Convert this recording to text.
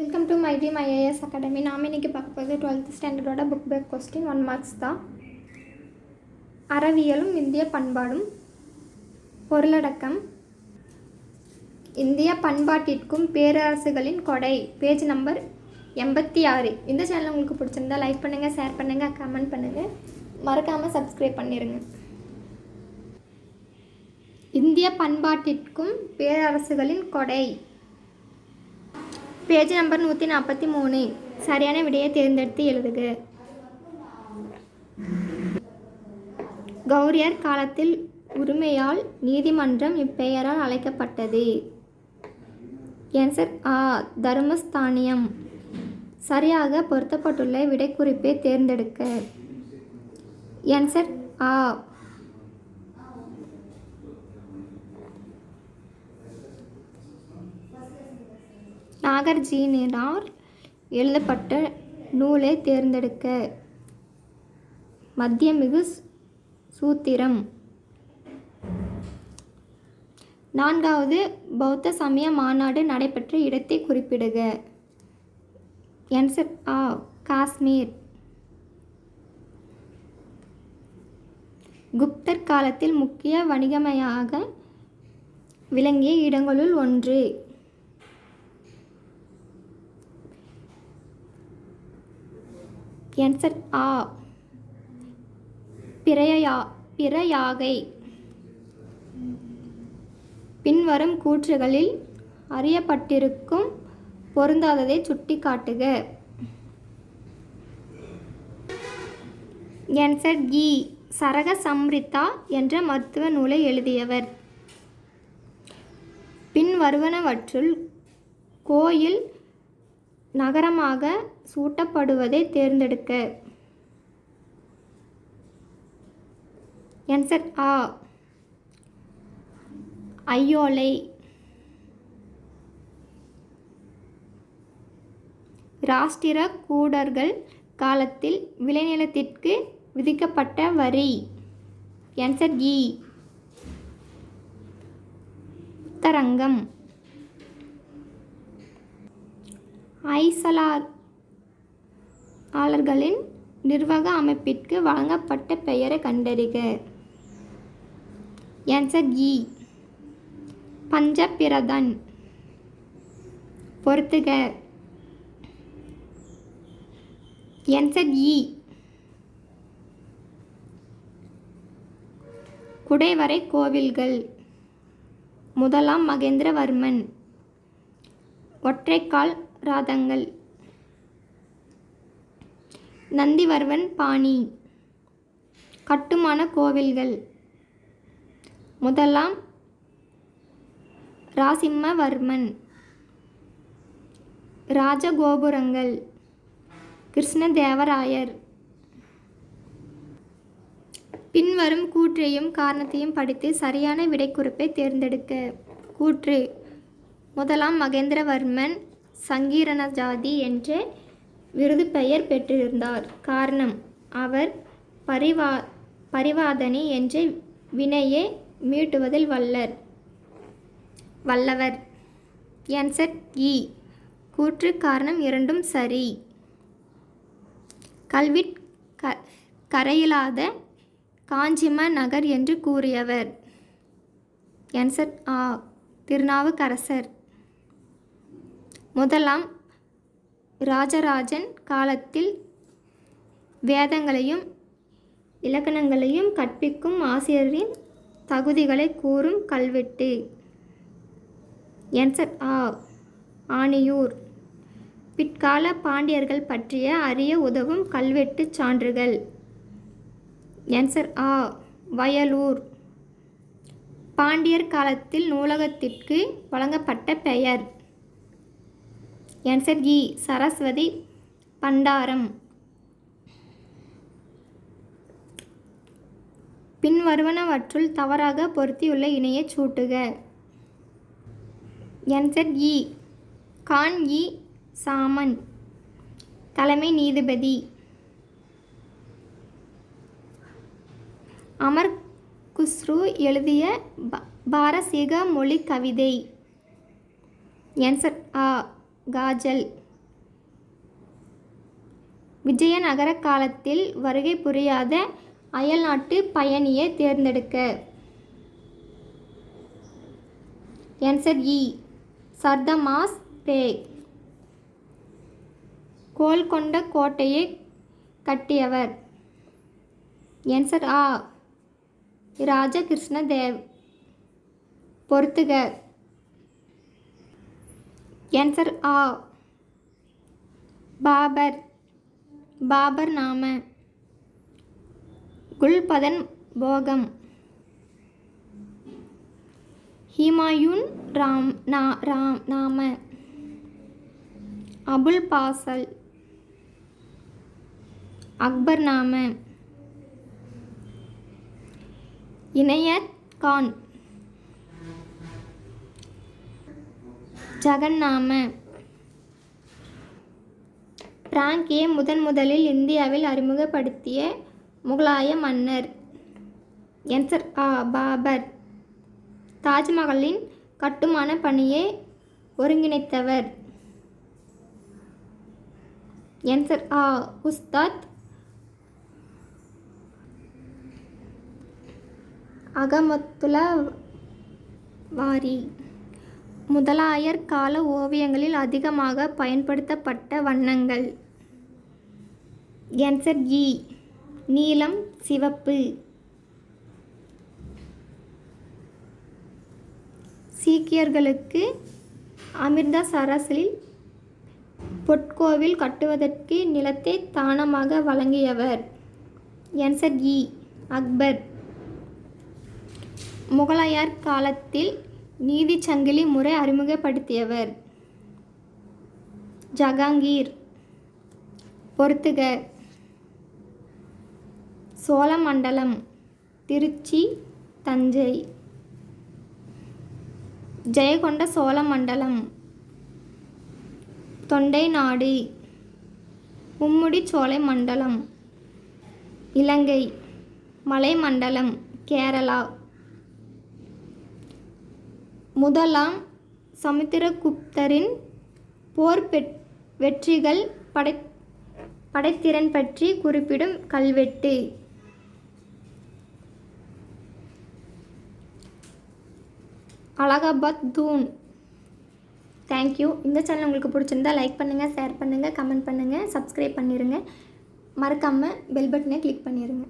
Welcome to my team IAS academy நாம் இன்றைக்கி பார்க்க போகிறது twelfth ஸ்டாண்டர்டோட book back question one marks தான். அறவியலும் இந்திய பண்பாடும் பொருளடக்கம். இந்திய பண்பாட்டிற்கும் பேரரசுகளின் கொடை பேஜ் நம்பர் எண்பத்தி ஆறு. இந்த சேனல் உங்களுக்கு பிடிச்சிருந்தா லைக் பண்ணுங்கள் ஷேர் பண்ணுங்கள் கமெண்ட் பண்ணுங்கள் மறக்காமல் சப்ஸ்கிரைப் பண்ணிடுங்க இந்திய பண்பாட்டிற்கும் பேரரசுகளின் கொடை பேஜ் நம்பர் நூற்றி நாற்பத்தி மூணு. சரியான விடையை தேர்ந்தெடுத்து எழுதுக. கௌரியர் காலத்தில் உரிமையால் நீதிமன்றம் இப்பெயரால் அழைக்கப்பட்டது. ஆன்சர் ஆ. தர்மஸ்தானியம். சரியாக பொருத்தப்பட்டுள்ள விடைக்குறிப்பை தேர்ந்தெடுக்க. என்சர் ஆ. நாகர்ஜீனினால் எழுதப்பட்ட நூலை தேர்ந்தெடுக்க. மத்தியமிகு சூத்திரம். நான்காவது பௌத்த சமய மாநாடு நடைபெற்ற இடத்தை குறிப்பிடுக. என்சர் ஆ காஷ்மீர். குப்தர் காலத்தில் முக்கிய வணிகமையாக விளங்கிய இடங்களுள் ஒன்று. என்சர் ஆ. பிரயா பிரயாகை பின்வரும் கூற்றுகளில் அறியப்பட்டிருக்கும் பொருந்தாததை சுட்டிக்காட்டுக என்சர் இ சரக சம்ரிதா என்ற மருத்துவ நூலை எழுதியவர். பின்வருவனவற்றுள் கோயில் நகரமாக சூட்டப்படுவதை தேர்ந்தெடுக்க. ஆன்சர் ஆ. ஐயோலை. ராஷ்டிர கூடர்கள் காலத்தில் விளைநிலத்திற்கு விதிக்கப்பட்ட வரி. ஆன்சர் இ. தரங்கம். ஐசலார் ஆளர்களின் நிர்வாக அமைப்பிற்கு வழங்கப்பட்ட பெயரை கண்டறிக. ஆன்சர் இ பஞ்சபிரதன் பொறுத்துக. ஆன்சர் இ குடைவரை கோவில்கள். முதலாம் மகேந்திரவர்மன். ஒற்றைக்கால் ராதங்கள் நந்திவர்மன் பாணி. கட்டுமான கோவில்கள். முதலாம் ராசிம்மவர்மன். ராஜகோபுரங்கள். கிருஷ்ணதேவராயர். பின்வரும் கூற்றையும் காரணத்தையும் படித்து சரியான விடைக்குறிப்பை தேர்ந்தெடுக்க. கூற்று. முதலாம் மகேந்திரவர்மன் சங்கீரண ஜாதி என்ற விருது பெயர் பெற்றிருந்தார். காரணம் அவர் பரிவா பரிவாதனி என்ற வினையை மீட்டுவதில் வல்லர் வல்லவர். என்செட் இ. கூற்று காரணம் இரண்டும் சரி. கல்வி க கரையிலாத காஞ்சிம நகர் என்று கூறியவர். என்செட் ஆ. திருநாவுக்கரசர். முதலாம் ராஜராஜன் காலத்தில் வேதங்களையும் இலக்கணங்களையும் கற்பிக்கும் ஆசிரியரின் தகுதிகளை கூறும் கல்வெட்டு. என்சட் ஆ. ஆணியூர். பிற்கால பாண்டியர்கள் பற்றிய அறிய உதவும் கல்வெட்டு சான்றுகள். என்சர் ஆ. வயலூர். பாண்டியர் காலத்தில் நூலகத்திற்கு வழங்கப்பட்ட பெயர். ஆன்சர் இ சரஸ்வதி பண்டாரம். பின்வருவனவற்றுள் தவறாக பொருத்தியுள்ள இணையை சூட்டுக. ஆன்சர் இ கான் இ. சாமன். தலைமை நீதிபதி. அமர் குஸ்ரு எழுதிய பாரசீக மொழி கவிதை. ஆன்சர் ஆ காஜல். விஜயநகர காலத்தில் வருகை புரியாத அயல்நாட்டு பயணியை தேர்ந்தெடுக்க. ஆன்சர் இ. சர்தமாஸ் பே. கோல்கொண்ட கோட்டையை கட்டியவர். ஆன்சர் ஆ. ராஜகிருஷ்ண தேவ் பொறுத்துக. ஆன்சர் ஆ பாபர் பாபர் நாம குல்பதன் போகம் ஹிமாயூன் ராம் நா ராம் நாம அபுல் பாசல் அக்பர் நாம இணையத் கான் ஜெகன்னாம பிராங்கியை முதன் முதலில் இந்தியாவில் அறிமுகப்படுத்திய முகலாய மன்னர். என்சர் ஆ பாபர். தாஜ்மஹாலின் கட்டுமான பணியை ஒருங்கிணைத்தவர். என்சர் ஆ உஸ்தாத். அகமத்துல்லா வாரி. முதலாயர் கால ஓவியங்களில் அதிகமாக பயன்படுத்தப்பட்ட வண்ணங்கள். என்சர் இ. நீலம் சிவப்பு. சீக்கியர்களுக்கு அமிர்தசரஸில் பொற்கோவில் கட்டுவதற்கு நிலத்தை தானமாக வழங்கியவர். என்சர் இ. அக்பர். முகலாயர் காலத்தில் நீதிச்சங்கிலி முறை அறிமுகப்படுத்தியவர். ஜஹாங்கீர் பொறுத்துக. சோழமண்டலம். திருச்சி தஞ்சை. ஜெயகொண்ட சோழமண்டலம். தொண்டை நாடு மும்முடி சோலை மண்டலம். இலங்கை. மலைமண்டலம் கேரளா. முதலாம் சமுத்திரகுப்தரின் போர் பெட் வெற்றிகள் படை படைத்திறன் பற்றி குறிப்பிடும் கல்வெட்டு. அலகாபாத் தூண். தேங்க்யூ இந்த சேனல் உங்களுக்கு பிடிச்சிருந்தா லைக் பண்ணுங்கள் ஷேர் பண்ணுங்கள் கமெண்ட் பண்ணுங்கள் சப்ஸ்கிரைப் பண்ணிடுங்க மறக்காமல் பெல் பட்டனை கிளிக் பண்ணிடுங்க